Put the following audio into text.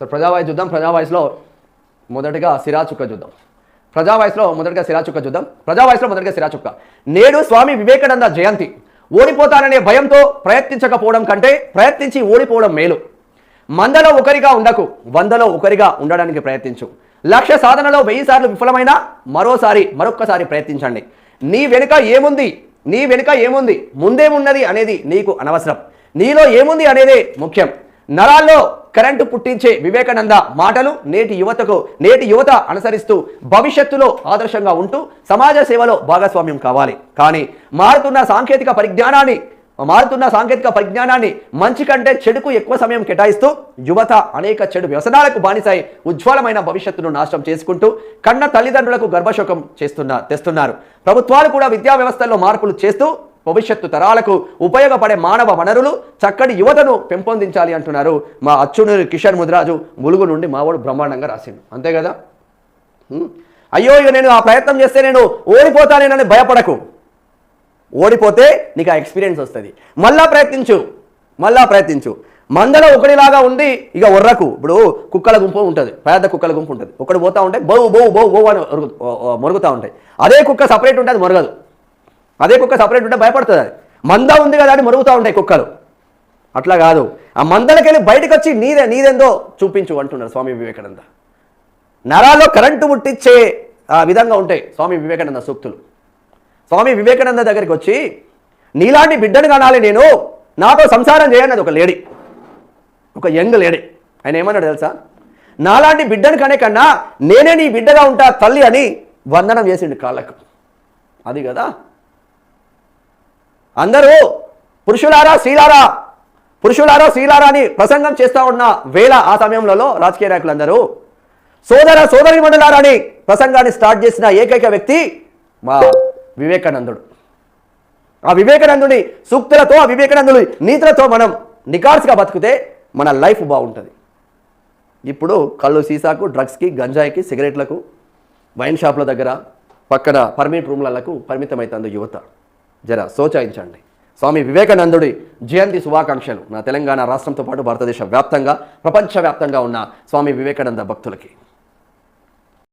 So ప్రజావాయిస్ చూద్దాం ప్రజావాయిస్లో మొదటగా సిరాచుక్క చూద్దాం ప్రజావాయిస్లో మొదటిగా సిరాచుక్క చూద్దాం ప్రజావాయిస్లో మొదటగా సిరాచుక్క నేడు స్వామి వివేకానంద జయంతి. ఓడిపోతాననే భయంతో ప్రయత్నించకపోవడం కంటే ప్రయత్నించి ఓడిపోవడం మేలు. మందలో ఒకరిగా ఉండకు వందలో ఒకరిగా ఉండడానికి ప్రయత్నించు. లక్ష్య సాధనలో వెయ్యి సార్లు విఫలమైనా మరోసారి మరొక్కసారి ప్రయత్నించండి. నీ వెనుక ఏముంది? నీ వెనుక ఏముంది? ముందేమున్నది అనేది నీకు అనవసరం. నీలో ఏముంది అనేదే ముఖ్యం. నరాల్లో కరెంటు పుట్టించే వివేకానంద మాటలు నేటి యువతకు నేటి యువత అనుసరిస్తూ భవిష్యత్తులో ఆదర్శంగా ఉంటూ సమాజ సేవలో భాగస్వామ్యం కావాలి. కానీ మారుతున్న సాంకేతిక పరిజ్ఞానాన్ని మారుతున్న సాంకేతిక పరిజ్ఞానాన్ని మంచి కంటే చెడుకు ఎక్కువ సమయం కేటాయిస్తూ యువత అనేక చెడు వ్యసనాలకు బానిసాయి ఉజ్వలమైన భవిష్యత్తును నాశనం చేసుకుంటూ కన్న తల్లిదండ్రులకు గర్భశోకం చేస్తున్న తెస్తున్నారు. ప్రభుత్వాలు కూడా విద్యా వ్యవస్థల్లో మార్పులు చేస్తూ భవిష్యత్తు తరాలకు ఉపయోగపడే మానవ వనరులు చక్కటి యువతను పెంపొందించాలి అంటున్నారు మా అచ్చునూరి కిషన్ ముదిరాజు ములుగు నుండి మావాడు బ్రహ్మాండంగా రాసిండు అంతే కదా అయ్యో ఇక నేను ఆ ప్రయత్నం చేస్తే నేను ఓడిపోతానేనని భయపడకు ఓడిపోతే నీకు ఆ ఎక్స్పీరియన్స్ వస్తుంది మళ్ళా ప్రయత్నించు మళ్ళా ప్రయత్నించు మందలో ఒకటిలాగా ఉంది ఇక ఒర్రకు ఇప్పుడు కుక్కల గుంపు ఉంటుంది పెద్ద కుక్కల గుంపు ఉంటుంది ఒకటి పోతా ఉంటే బౌ బౌ బౌ బౌ అని మొరుగుతూ ఉంటాయి అదే కుక్క సపరేట్ ఉంటుంది మొరగదు అదే కుక్క సపరేట్ ఉంటే భయపడుతుంది అది. మంద ఉంది కదా అని మరుగుతూ ఉంటాయి కుక్కలు. అట్లా కాదు. ఆ మందలకెళ్ళి బయటకు వచ్చి నీదే నీదేందో చూపించు అంటున్నారు స్వామి వివేకానంద. నరాల్లో కరెంటు ముట్టించే ఆ విధంగా ఉంటాయి స్వామి వివేకానంద సూక్తులు. స్వామి వివేకానంద దగ్గరికి వచ్చి నీలాంటి బిడ్డను కానాలి నేను. నాతో సంసారం చేయన్నది ఒక లేడీ. ఒక యంగ్ లేడీ. ఆయన ఏమన్నాడు తెలుసా? నాలాంటి బిడ్డను కనే కన్నా నేనే నీ బిడ్డగా ఉంటా తల్లి అని వందనం చేసిండు కాళ్ళకు. అది కదా? అందరూ పురుషులారా స్త్రీలారా పురుషులారా స్త్రీలారా అని ప్రసంగం చేస్తూ ఉన్న వేళ ఆ సమయంలో రాజకీయ నాయకులందరూ సోదర సోదరి మండలారా అని ప్రసంగాన్ని స్టార్ట్ చేసిన ఏకైక వ్యక్తి మా వివేకానందుడు. ఆ వివేకానందుని సూక్తులతో ఆ వివేకానందుని నీతులతో మనం నికార్స్గా బతికితే మన లైఫ్ బాగుంటుంది. ఇప్పుడు కళ్ళు సీసాకు డ్రగ్స్కి గంజాయికి సిగరెట్లకు వైన్ షాప్ల దగ్గర పక్కన పర్మిట్ రూమ్లకు పరిమితమవుతుంది యువత. జర సోచాయించండి. స్వామి వివేకానందుడి జయంతి శుభాకాంక్షలు. నా తెలంగాణ రాష్ట్రంతో పాటు భారతదేశ వ్యాప్తంగా ప్రపంచవ్యాప్తంగా ఉన్న స్వామి వివేకానంద భక్తులకి.